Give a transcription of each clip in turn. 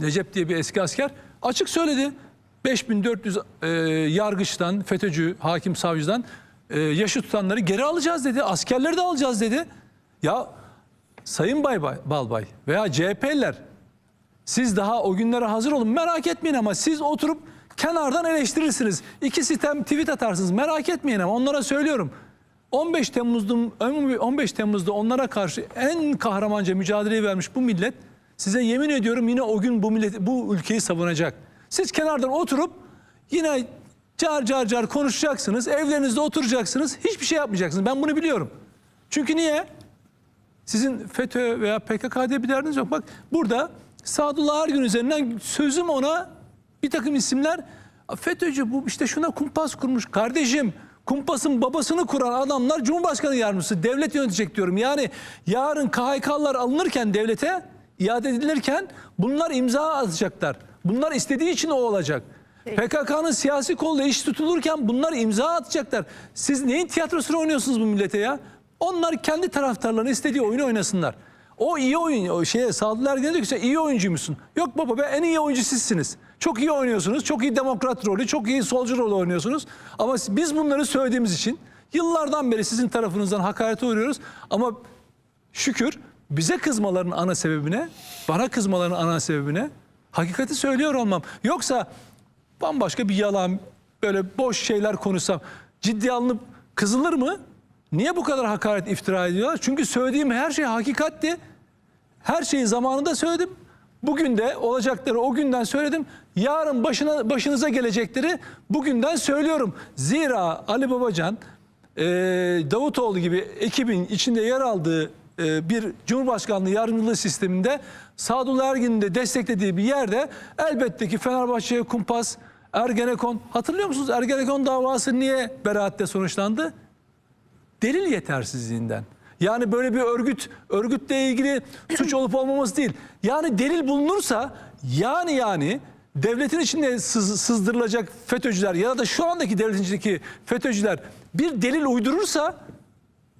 Recep diye bir eski asker açık söyledi. 5400 e, yargıçtan, FETÖ'cü, hakim, savcıdan e, yaşı tutanları geri alacağız dedi. Askerleri de alacağız dedi. Ya Sayın Bay Bay- Balbay veya CHP'liler siz daha o günlere hazır olun. Merak etmeyin ama siz oturup kenardan eleştirirsiniz. İki sitem tweet atarsınız. Merak etmeyin ama onlara söylüyorum. 15 Temmuz'da 15 Temmuz'da onlara karşı en kahramanca mücadeleyi vermiş bu millet size yemin ediyorum yine o gün bu millet bu ülkeyi savunacak. Siz kenardan oturup yine car car car konuşacaksınız. Evlerinizde oturacaksınız. Hiçbir şey yapmayacaksınız. Ben bunu biliyorum. Çünkü niye? Sizin FETÖ veya PKK diye bir derdiniz yok. Bak burada Sadullah Ergün üzerinden sözüm ona bir takım isimler FETÖ'cü bu işte şuna kumpas kurmuş. Kardeşim kumpasın babasını kuran adamlar Cumhurbaşkanı yardımcısı devlet yönetecek diyorum. Yani yarın KHK'lar alınırken devlete iade edilirken bunlar imza atacaklar. Bunlar istediği için o olacak. PKK'nın siyasi kolla iş tutulurken bunlar imza atacaklar. Siz neyin tiyatrosunu oynuyorsunuz bu millete ya? Onlar kendi taraftarlarının istediği oyunu oynasınlar. O iyi oyun, o şeye Ergen diyor ki sen iyi oyuncuymuşsun. Yok baba be en iyi oyuncu sizsiniz. Çok iyi oynuyorsunuz. Çok iyi demokrat rolü, çok iyi solcu rolü oynuyorsunuz. Ama biz bunları söylediğimiz için yıllardan beri sizin tarafınızdan hakarete uğruyoruz. Ama şükür bize kızmaların ana sebebine, bana kızmaların ana sebebine hakikati söylüyor olmam. Yoksa bambaşka bir yalan, böyle boş şeyler konuşsam ciddiye alınıp kızılır mı? Niye bu kadar hakaret iftira ediyorlar? Çünkü söylediğim her şey hakikatti. Her şeyi zamanında söyledim. Bugün de olacakları o günden söyledim. Yarın başına başınıza gelecekleri bugünden söylüyorum. Zira Ali Babacan, Davutoğlu gibi ekibin içinde yer aldığı bir Cumhurbaşkanlığı yardımcılığı sisteminde Sadullah Ergin'in de desteklediği bir yerde elbette ki Fenerbahçe'ye kumpas, Ergenekon. Hatırlıyor musunuz Ergenekon davası niye beraatle sonuçlandı? delil yetersizliğinden. Yani böyle bir örgüt, örgütle ilgili suç olup olmaması değil. Yani delil bulunursa yani yani devletin içinde sız- sızdırılacak FETÖ'cüler ya da şu andaki devletin içindeki FETÖ'cüler bir delil uydurursa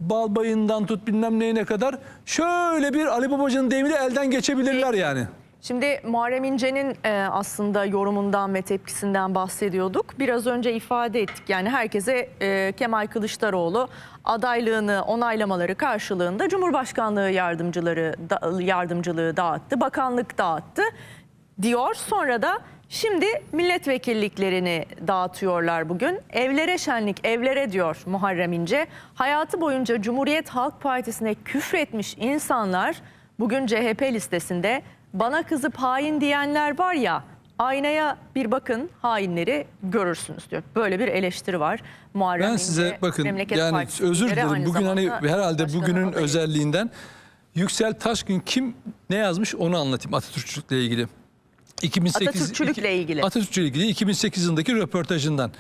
Balbayından tut bilmem neyine kadar şöyle bir Ali Babacan'ın deyimiyle elden geçebilirler yani. Şimdi Muharrem İnce'nin e, aslında yorumundan ve tepkisinden bahsediyorduk. Biraz önce ifade ettik. Yani herkese e, Kemal Kılıçdaroğlu adaylığını onaylamaları karşılığında Cumhurbaşkanlığı yardımcıları da- yardımcılığı dağıttı, bakanlık dağıttı diyor. Sonra da şimdi milletvekilliklerini dağıtıyorlar bugün. Evlere şenlik, evlere diyor Muharrem İnce. Hayatı boyunca Cumhuriyet Halk Partisi'ne küfretmiş insanlar bugün CHP listesinde bana kızıp hain diyenler var ya aynaya bir bakın hainleri görürsünüz diyor. Böyle bir eleştiri var. Muharrem Ben İnce, size bakın yani özür dilerim bugün hani herhalde bugünün adayı. özelliğinden Yüksel Taşkın kim ne yazmış onu anlatayım Atatürkçülükle ilgili. 2008 Atatürkçülükle ilgili. Atatürkçülükle ilgili 2008 yılındaki röportajından.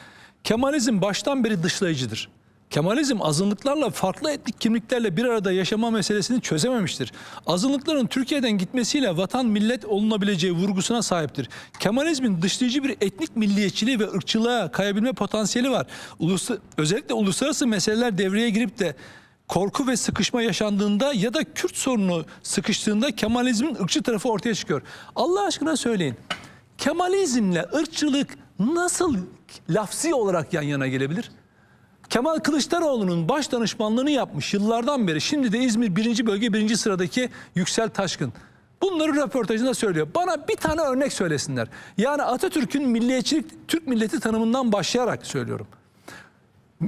Kemalizm baştan beri dışlayıcıdır. Kemalizm azınlıklarla farklı etnik kimliklerle bir arada yaşama meselesini çözememiştir. Azınlıkların Türkiye'den gitmesiyle vatan millet olunabileceği vurgusuna sahiptir. Kemalizmin dışlayıcı bir etnik milliyetçiliği ve ırkçılığa kayabilme potansiyeli var. Ulusal, özellikle uluslararası meseleler devreye girip de korku ve sıkışma yaşandığında ya da Kürt sorunu sıkıştığında Kemalizmin ırkçı tarafı ortaya çıkıyor. Allah aşkına söyleyin. Kemalizmle ırkçılık nasıl lafsi olarak yan yana gelebilir? Kemal Kılıçdaroğlu'nun baş danışmanlığını yapmış yıllardan beri. Şimdi de İzmir 1. Bölge 1. sıradaki Yüksel Taşkın. Bunları röportajında söylüyor. Bana bir tane örnek söylesinler. Yani Atatürk'ün milliyetçilik, Türk milleti tanımından başlayarak söylüyorum.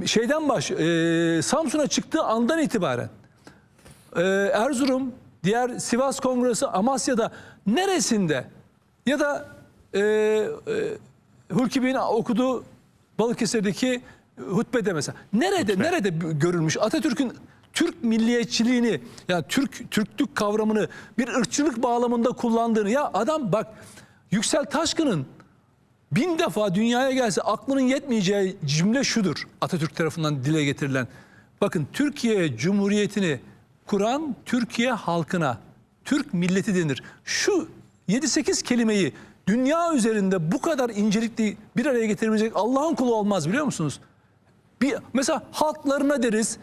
Şeyden baş, e, Samsun'a çıktığı andan itibaren e, Erzurum, diğer Sivas Kongresi, Amasya'da neresinde ya da e, e, Hulki Bey'in okuduğu Balıkesir'deki hutbede mesela nerede nerede görülmüş? Atatürk'ün Türk milliyetçiliğini yani Türk Türklük kavramını bir ırkçılık bağlamında kullandığını ya adam bak Yüksel Taşkın'ın bin defa dünyaya gelse aklının yetmeyeceği cümle şudur Atatürk tarafından dile getirilen. Bakın Türkiye Cumhuriyeti'ni kuran Türkiye halkına Türk milleti denir. Şu 7-8 kelimeyi dünya üzerinde bu kadar incelikli bir araya getirebilecek Allah'ın kulu olmaz biliyor musunuz? Bir, mesela halklarına deriz.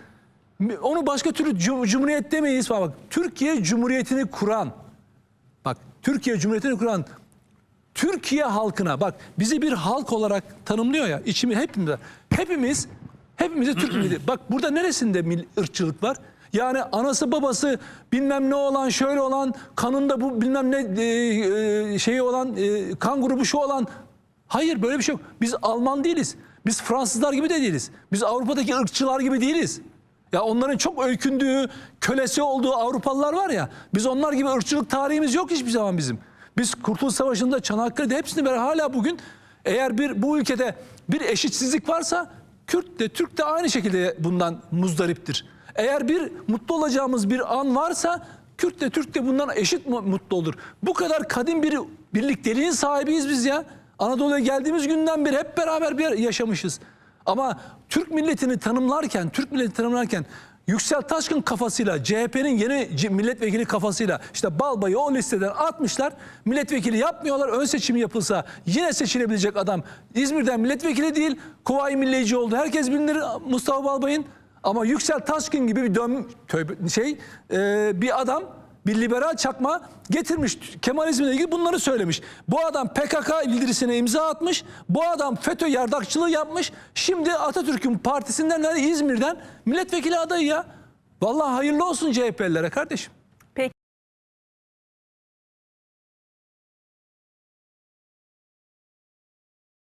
Onu başka türlü cum- cumhuriyet demeyiz falan. Bak, Türkiye Cumhuriyeti'ni kuran Bak Türkiye Cumhuriyeti'ni kuran Türkiye halkına bak bizi bir halk olarak tanımlıyor ya içimi hepimiz hepimiz hepimize Türk milleti. Bak burada neresinde ırkçılık var? Yani anası babası bilmem ne olan şöyle olan kanında bu bilmem ne e, e, şeyi olan e, kan grubu şu olan hayır böyle bir şey yok. Biz Alman değiliz. Biz Fransızlar gibi de değiliz. Biz Avrupa'daki ırkçılar gibi değiliz. Ya onların çok öykündüğü, kölesi olduğu Avrupalılar var ya. Biz onlar gibi ırkçılık tarihimiz yok hiçbir zaman bizim. Biz Kurtuluş Savaşı'nda, Çanakkale'de hepsini beraber hala bugün eğer bir bu ülkede bir eşitsizlik varsa Kürt de Türk de aynı şekilde bundan muzdariptir. Eğer bir mutlu olacağımız bir an varsa Kürt de Türk de bundan eşit mu- mutlu olur. Bu kadar kadim bir birlikteliğin sahibiyiz biz ya. Anadolu'ya geldiğimiz günden beri hep beraber bir yaşamışız. Ama Türk milletini tanımlarken, Türk milletini tanımlarken Yüksel Taşkın kafasıyla CHP'nin yeni milletvekili kafasıyla işte Balbay'ı o listeden atmışlar. Milletvekili yapmıyorlar. Ön seçim yapılsa yine seçilebilecek adam İzmir'den milletvekili değil. Kuvayi Milliyeci oldu. Herkes bilir Mustafa Balbay'ın. Ama Yüksel Taşkın gibi bir dön, şey e, bir adam bir liberal çakma getirmiş Kemalizmle ilgili bunları söylemiş. Bu adam PKK bildirisine imza atmış. Bu adam FETÖ yardakçılığı yapmış. Şimdi Atatürk'ün partisinden İzmir'den milletvekili adayı ya. Vallahi hayırlı olsun CHP'lilere kardeşim.